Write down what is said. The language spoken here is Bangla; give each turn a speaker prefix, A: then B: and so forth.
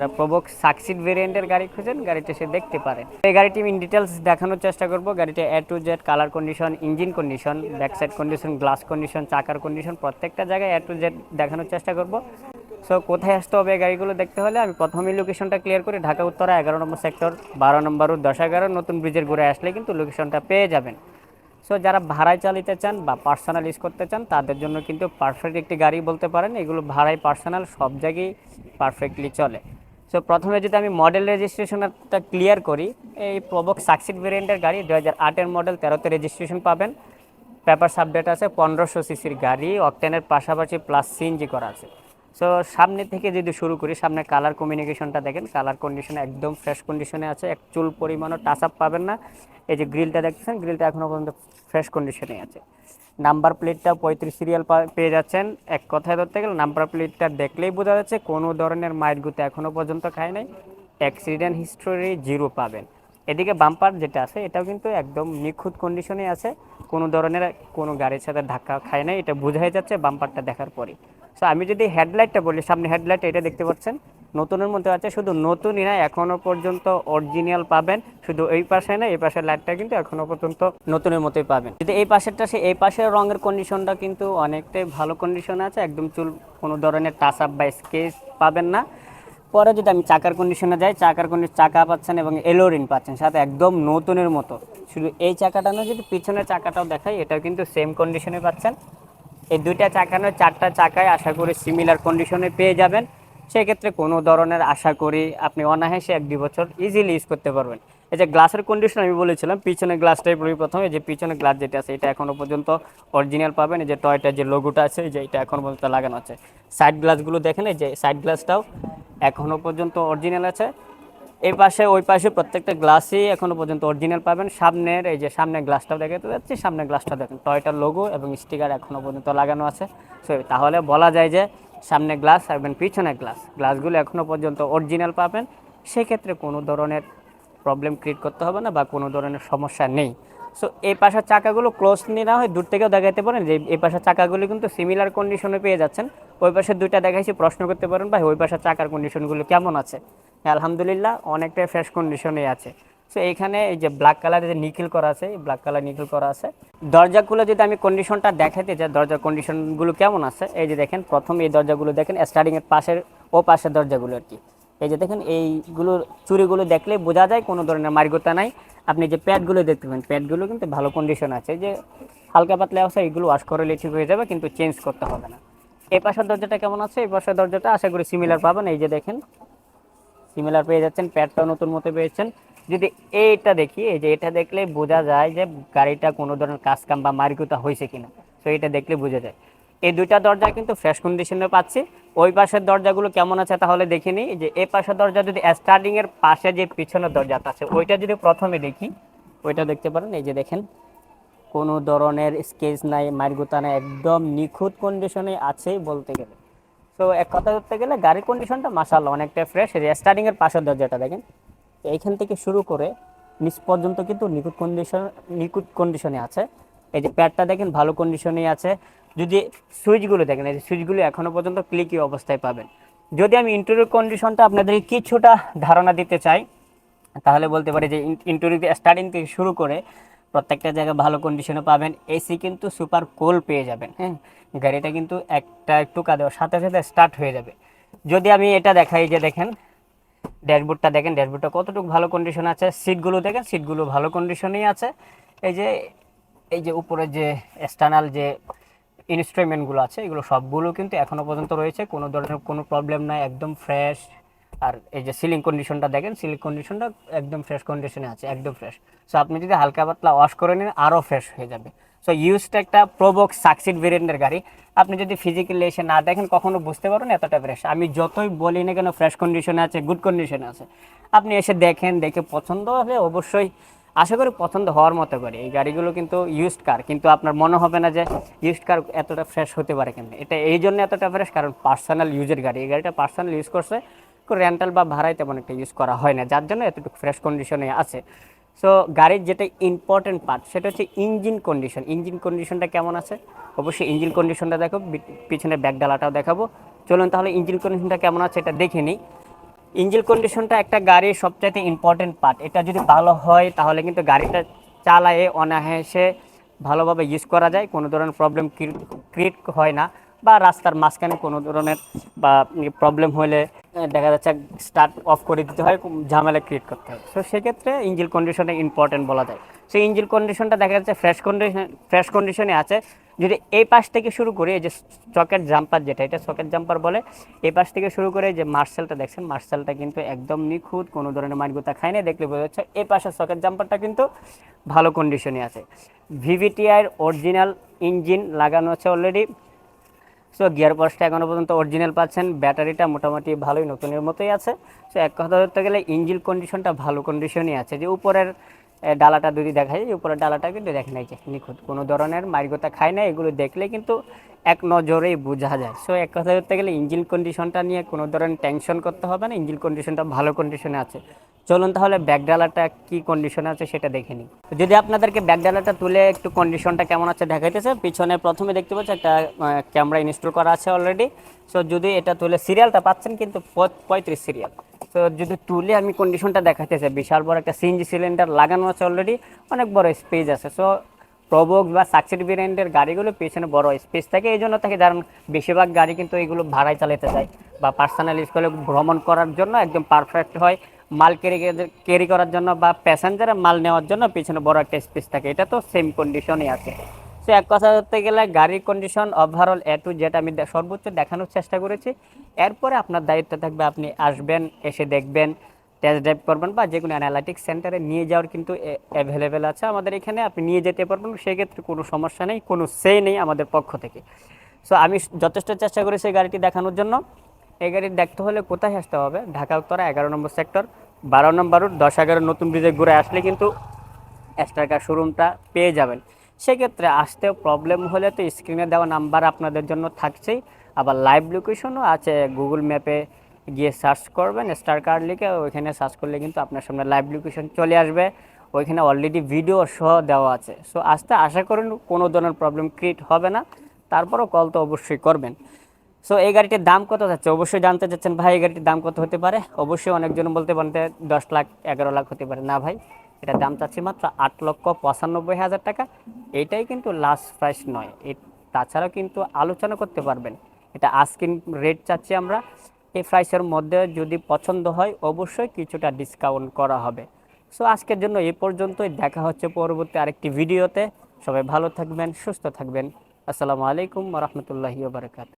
A: যারা প্রবক সাকসিড ভেরিয়েন্টের গাড়ি খুঁজেন, গাড়িটা সে দেখতে পারেন এই গাড়িটি ইন ডিটেলস দেখানোর চেষ্টা করব। গাড়িটা A to Z colour condition engine condition back side condition glass condition চাকার কন্ডিশন প্রত্যেকটা জায়গায় এ টু জেড দেখানোর চেষ্টা করব। সো কোথায় আসতে হবে গাড়িগুলো দেখতে হলে আমি প্রথমেই লোকেশনটা ক্লিয়ার করি। ঢাকা, উত্তরা, এগারো নম্বর সেক্টর বারো নম্বর রোড দশ এগারো, নতুন ব্রিজের ঘুরে আসলে কিন্তু লোকেশনটা পেয়ে যাবেন। সো যারা ভাড়ায় চালিতে চান বা পার্সোনাল ইউজ করতে চান, তাদের জন্য কিন্তু পারফেক্ট একটি গাড়ি বলতে পারেন। এগুলো ভাড়ায় পার্সোনাল সব জায়গায় পারফেক্টলি চলে। সো প্রথমে যদি আমি মডেল রেজিস্ট্রেশনটা ক্লিয়ার করি, এই প্রবক সাকসিড ভেরিয়েন্টের গাড়ি দু হাজার আটের মডেল তেরোতে রেজিস্ট্রেশন পাবেন। পেপার সাবডেট আছে, পনেরোশো সিসির গাড়ি অকটেনের পাশাপাশি প্লাস সিএনজি করা আছে। সো সামনে থেকে যদি শুরু করি, সামনে কালার কমিউনিকেশনটা দেখেন কালার কন্ডিশন একদম ফ্রেশ কন্ডিশনে আছে এক চুল পরিমাণও টাচ আপ পাবেন না। এই যে গ্রিলটা দেখতেছেন গ্রিলটা এখনও পর্যন্ত ফ্রেশ কন্ডিশনে আছে। নাম্বার প্লেটটা পঁয়ত্রিশ সিরিয়াল পেয়ে যাচ্ছেন। এক কথায় ধরতে গেলে নাম্বার প্লেটটা দেখলেই বোঝা যাচ্ছে কোনো ধরনের মাইট গুতে এখনও পর্যন্ত খায় নাই। অ্যাক্সিডেন্ট হিস্টোরি জিরো পাবেন। এদিকে বাম্পার যেটা আছে, এটাও কিন্তু একদম নিখুঁত কন্ডিশনে আছে। কোনো ধরনের কোনো গাড়ির সাথে ধাক্কা খায় নাই, এটা বোঝাই যাচ্ছে বাম্পারটা দেখার পরেই। সো আমি যদি হেডলাইটটা বলি, সামনে হেডলাইট, এটা দেখতে পাচ্ছেন? নতুনের মধ্যে আছে, শুধু নতুনই না এখনও পর্যন্ত অরিজিনাল পাবেন। শুধু এই পাশে না, এই পাশের লাইটটা কিন্তু এখনও পর্যন্ত নতুনের মতোই পাবেন। যদি এই পাশেরটা সে এই পাশের রঙের কন্ডিশনটা কিন্তু অনেকটাই ভালো কন্ডিশন আছে, একদম চুল কোনো ধরনের টাচ আপ বা স্কেচ পাবেন না। পরে যদি আমি চাকার কন্ডিশনে যাই, চাকার কন্ডিশন চাকা পাচ্ছেন এবং এলোরিন পাচ্ছেন, সাথে একদম নতুনের মতো। শুধু এই চাকাটা না যদি পিছনের চাকাটাও দেখাই, এটাও কিন্তু সেম কন্ডিশনে পাচ্ছেন। এই দুইটা চাকা নয়, চারটা চাকায় আশা করি সিমিলার কন্ডিশনে পেয়ে যাবেন। সেক্ষেত্রে কোনো ধরনের আশা করি আপনি অনায়াসে এক দুই বছর ইজিলি ইউজ করতে পারবেন। এই যে গ্লাসের কন্ডিশন আমি বলেছিলাম, পিছনের গ্লাসটাই পড়ি প্রথমে যে পিছনের গ্লাস যেটা আছে, এটা এখনও পর্যন্ত অরিজিনাল পাবেন। এই যে টয়টার যে লোগোটা আছে যে এটা এখনও পর্যন্ত লাগানো আছে। সাইড গ্লাসগুলো দেখেন, এই যে সাইড গ্লাসটাও এখনও পর্যন্ত অরিজিনাল আছে। এই পাশে, ওই পাশে প্রত্যেকটা গ্লাসই এখনও পর্যন্ত অরিজিনাল পাবেন। সামনের, এই যে সামনের গ্লাসটাও দেখাতে যাচ্ছি, সামনের গ্লাসটা দেখেন, টয়টার লোগো এবং স্টিকার এখনও পর্যন্ত লাগানো আছে। সো তাহলে বলা যায় যে সামনে গ্লাস এবং পিছনে গ্লাস গ্লাসগুলো এখনও পর্যন্ত অরিজিনাল পাবেন। সেক্ষেত্রে কোনো ধরনের প্রবলেম ক্রিয়েট করতে হবে না বা কোনো ধরনের সমস্যা নেই। সো এই পাশের চাকাগুলো ক্লোজ নিয়ে না হয়, দূর থেকেও দেখাতে পারেন যে এই পাশের চাকাগুলো কিন্তু সিমিলার কন্ডিশনে পেয়ে যাচ্ছেন। ওই পাশে দুইটা দেখাইছি, প্রশ্ন করতে পারেন ভাই, ওই পাশের চাকার কন্ডিশনগুলো কেমন আছে? আলহামদুলিল্লাহ অনেকটাই ফ্রেশ কন্ডিশনে আছে। সো এইখানে এই যে ব্ল্যাক কালারের যে নিখিল করা আছে, এই ব্ল্যাক কালার নিখিল করা আছে। দরজাগুলো যদি আমি কন্ডিশনটা দেখাতে যাই দরজার কন্ডিশনগুলো কেমন আছে? এই যে দেখেন, প্রথম এই দরজাগুলো দেখেন স্টার্টিংয়ের পাশের, ও পাশের দরজাগুলো আর কি। এই যে দেখেন, এইগুলো চুরিগুলো দেখলে বোঝা যায়, কোনো ধরনের মার্গতা নাই। আপনি যে প্যাডগুলো দেখতে পাবেন, প্যাডগুলো কিন্তু ভালো কন্ডিশন আছে। যে হালকা পাতলা অবস্থা এগুলো ওয়াশ করলে ঠিক হয়ে যাবে, কিন্তু চেঞ্জ করতে হবে না। এই পাশের দরজাটা কেমন আছে? এই পাশের দরজাটা আশা করি সিমিলার পাবেন। এই যে দেখেন সিমিলার পেয়ে যাচ্ছেন প্যাডটাও নতুন মতো পেয়েছেন যদি এইটা দেখি, এই যে এটা দেখলে বোঝা যায় যে গাড়িটা কোনো ধরনের কাজ কাম বা মারিকুতা হয়েছে কিনা। তো এটা দেখলে বোঝা যায়। এই দুইটা দরজা কিন্তু ফ্রেশ কন্ডিশনে পাচ্ছি। ওই পাশের দরজাগুলো কেমন আছে তাহলে দেখে নিই। যে এই পাশের দরজা যদি স্টার্টিংয়ের পাশে যে পিছনের দরজাটা আছে, ওইটা যদি প্রথমে দেখি, ওইটা দেখতে পারেন। এই যে দেখেন কোনো ধরনের স্কেচ নাই মারগুতা নাই, একদম নিখুঁত কন্ডিশনে আছেই বলতে গেলে। তো এক কথা ধরতে গেলে গাড়ির কন্ডিশনটা মাসাল্লাহ অনেকটা ফ্রেশ স্টার্টিং এর পাশের দরজাটা দেখেন। তো এইখান থেকে শুরু করে নিচ পর্যন্ত কিন্তু নিখুঁত কন্ডিশন নিখুঁত কন্ডিশনে আছে। এই যে প্যাডটা দেখেন ভালো কন্ডিশনে আছে। যদি সুইচগুলো দেখেন, এই যে সুইচগুলো এখনও পর্যন্ত ক্লিকি অবস্থায় পাবেন। যদি আমি ইন্টেরিয়র কন্ডিশনটা আপনাদেরকে কিছুটা ধারণা দিতে চাই, তাহলে বলতে পারি যে ইন্টেরিয়র স্টার্টিং থেকে শুরু করে প্রত্যেকটা জায়গায় ভালো কন্ডিশনে পাবেন এসি কিন্তু সুপার কোল পেয়ে যাবেন হ্যাঁ? গাড়িটা কিন্তু একটা টুকা দেওয়ার সাথে সাথে স্টার্ট হয়ে যাবে। যদি আমি এটা দেখাই যে দেখেন, ড্যাশবোর্ডটা দেখেন, ড্যাশবোর্ডটা কতটুকু ভালো কন্ডিশন আছে? সিটগুলো দেখেন সিটগুলো ভালো কন্ডিশনেই আছে। এই যে এই যে উপরে যে এক্সটার্নাল যে ইনস্ট্রুমেন্টগুলো আছে, এগুলো সবগুলো কিন্তু এখনও পর্যন্ত রয়েছে, কোনো ধরনের কোনো প্রবলেম নাই, একদম ফ্রেশ আর এই যে সিলিং কন্ডিশনটা দেখেন সিলিং কন্ডিশনটা একদম ফ্রেশ কন্ডিশনে আছে, একদম ফ্রেশ সো আপনি যদি হালকা পাতলা ওয়াশ করে নিন আরও ফ্রেশ হয়ে যাবে। সো ইউজটা একটা প্রোবক সাকসিড ভেরিয়েন্টের গাড়ি। আপনি যদি ফিজিক্যালি এসে না দেখেন, কখনো বুঝতে পারবেন এতটা ফ্রেশ আমি যতই বলি না কেন ফ্রেশ কন্ডিশনে আছে গুড কন্ডিশনে আছে। আপনি এসে দেখেন, দেখে পছন্দ হলে অবশ্যই, আশা করি পছন্দ হওয়ার মতো করে। এই গাড়িগুলো কিন্তু ইউজড কার কিন্তু আপনার মনে হবে না যে ইউজড কার এতটা ফ্রেশ হতে পারে কেন এটা এই জন্য এতটা ফ্রেশ কারণ পার্সোনাল ইউজের গাড়ি। এই গাড়িটা পার্সোনাল ইউজ করছে রেন্টাল বা ভাড়ায় তেমন একটা ইউজ করা হয় না, যার জন্য এতটুকু ফ্রেশ কন্ডিশনে আছে। সো গাড়ির যেটা ইম্পর্টেন্ট পার্ট সেটা হচ্ছে ইঞ্জিন কন্ডিশন ইঞ্জিন কন্ডিশনটা কেমন আছে? অবশ্যই ইঞ্জিন কন্ডিশনটা দেখো পিছনে ব্যাক ডালাটাও দেখাবো। চলুন তাহলে ইঞ্জিন কন্ডিশনটা কেমন আছে এটা দেখে নিই। ইঞ্জিন কন্ডিশনটা একটা গাড়ির সবচাইতে ইম্পর্টেন্ট পার্ট এটা যদি ভালো হয়, তাহলে কিন্তু গাড়িটা চালায়ে, অনায়াসে ভালোভাবে ইউজ করা যায়। কোনো ধরনের প্রবলেম ক্রিয়েট হয় না। বা রাস্তার মাঝখানে কোনো ধরনের বা প্রবলেম হলে দেখা যাচ্ছে স্টার্ট অফ করে দিতে হয় ঝামেলা ক্রিয়েট করতে হয়। তো সেক্ষেত্রে ইঞ্জিল কন্ডিশনটা ইম্পর্টেন্ট বলা যায়। সেই ইঞ্জিল কন্ডিশনটা দেখা যাচ্ছে ফ্রেশ কন্ডিশন ফ্রেশ কন্ডিশনে আছে। যদি এই পাশ থেকে শুরু করে এই যে সকেট জাম্পার যেটা, এটা সকেট জাম্পার বলে, এই পাশ থেকে শুরু করে যে মার্শালটা দেখছেন মার্শালটা কিন্তু একদম নিখুঁত, কোনো ধরনের মাইনগুতা খায় না। দেখলে বোঝা যাচ্ছে এই পাশের সকেট জাম্পারটা কিন্তু ভালো কন্ডিশনে আছে। ভিভিটিআইয়ের অরিজিনাল ইঞ্জিন লাগানো আছে অলরেডি সো গিয়ার বক্সটা এখনও পর্যন্ত অরিজিনাল পাচ্ছেন। ব্যাটারিটা মোটামুটি ভালোই নতুনের মতোই আছে। সো এক কথা ধরতে গেলে ইঞ্জিন কন্ডিশনটা ভালো কন্ডিশনই আছে। যে উপরের ডালাটা যদি দেখা যায় উপরের ডালাটা কিন্তু দেখে নাই যে নিখুঁত। কোনো ধরনের মারিগোতা খায় না এগুলো দেখলে কিন্তু এক নজরেই বোঝা যায়। সো এক কথা ধরতে গেলে ইঞ্জিন কন্ডিশনটা নিয়ে কোনো ধরনের টেনশন করতে হবে না ইঞ্জিন কন্ডিশনটা ভালো কন্ডিশনে আছে। চলুন তাহলে ব্যাক ডালাটা কি কন্ডিশনে আছে সেটা দেখে নিই। যদি আপনাদেরকে ব্যাক ডালাটা তুলে একটু কন্ডিশনটা কেমন আছে দেখাইতেছে পিছনে প্রথমে দেখতে পাচ্ছি একটা ক্যামেরা ইনস্টল করা আছে অলরেডি সো যদি এটা তুলে সিরিয়ালটা পাচ্ছেন কিন্তু পঁয়ত্রিশ সিরিয়াল তো যদি তুলে আমি কন্ডিশনটা দেখাতে চাই, বিশাল বড় একটা সিএনজি সিলিন্ডার লাগানো আছে অলরেডি অনেক বড় স্পেস আছে। সো প্রবক্স বা সাকসিড ভেরিয়েন্টের গাড়িগুলো পেছনে বড় স্পেস থাকে এই জন্য থাকে কারণ বেশিরভাগ গাড়ি কিন্তু এগুলো ভাড়ায় চালাতে যায় বা পার্সোনাল স্কুলে ভ্রমণ করার জন্য একদম পারফেক্ট হয়, মাল ক্যারি ক্যারি করার জন্য বা প্যাসেঞ্জারে মাল নেওয়ার জন্য পেছনে বড় একটা স্পেস থাকে। এটা তো সেম কন্ডিশনই আছে। সো এক কথা ধরতে গেলে গাড়ির কন্ডিশন ওভারঅল এ টু যেটা আমি সর্বোচ্চ দেখানোর চেষ্টা করেছি। এরপরে আপনার দায়িত্ব থাকবে আপনি আসবেন, এসে দেখবেন টেস্ট ড্রাইভ করবেন বা যে কোনো অ্যানালাইটিক্স সেন্টারে নিয়ে যাওয়ার কিন্তু অ্যাভেলেবেল আছে আমাদের এখানে। আপনি নিয়ে যেতে পারবেন, সেক্ষেত্রে কোনো সমস্যা নেই, কোনো সে নেই আমাদের পক্ষ থেকে। সো আমি যথেষ্ট চেষ্টা করেছি গাড়িটি দেখানোর জন্য। এই গাড়ি দেখতে হলে কোথায় আসতে হবে? ঢাকা, উত্তরা, এগারো নম্বর সেক্টর বারো নম্বর রুট দশ এগারো নতুন ব্রিজে ঘুরে আসলে কিন্তু এক্সট্রাকার শোরুমটা পেয়ে যাবেন। সেক্ষেত্রে আসতেও প্রবলেম হলে তো স্ক্রিনে দেওয়া নাম্বার আপনাদের জন্য থাকছেই। আবার লাইভ লোকেশনও আছে গুগল ম্যাপে গিয়ে সার্চ করবেন স্টার কার্ড লিখে ওইখানে সার্চ করলে কিন্তু আপনার সামনে লাইভ লোকেশন চলে আসবে। ওইখানে অলরেডি ভিডিও সহ দেওয়া আছে। সো আসতে আশা করুন কোনো ধরনের প্রবলেম ক্রিয়েট হবে না। তারপরও কল তো অবশ্যই করবেন। সো এই গাড়িটির দাম কত যাচ্ছে? অবশ্যই জানতে চাচ্ছেন ভাই, এই গাড়িটির দাম কত হতে পারে? অবশ্যই অনেকজন বলতে পারেন দশ লাখ, এগারো লাখ হতে পারে। না ভাই এটার দাম চাচ্ছি মাত্র আট লক্ষ পঁচানব্বই হাজার টাকা। এটাই কিন্তু লাস্ট প্রাইস নয়। তাছাড়াও কিন্তু আলোচনা করতে পারবেন। এটা আস্কিন রেট চাচ্ছি আমরা। এই প্রাইসের মধ্যে যদি পছন্দ হয়, অবশ্যই কিছুটা ডিসকাউন্ট করা হবে। সো আজকের জন্য এই পর্যন্তই। দেখা হচ্ছে পরবর্তী আরেকটি ভিডিওতে সবাই ভালো থাকবেন, সুস্থ থাকবেন। আসসালামু আলাইকুম রহমতুল্লাহি বারকাত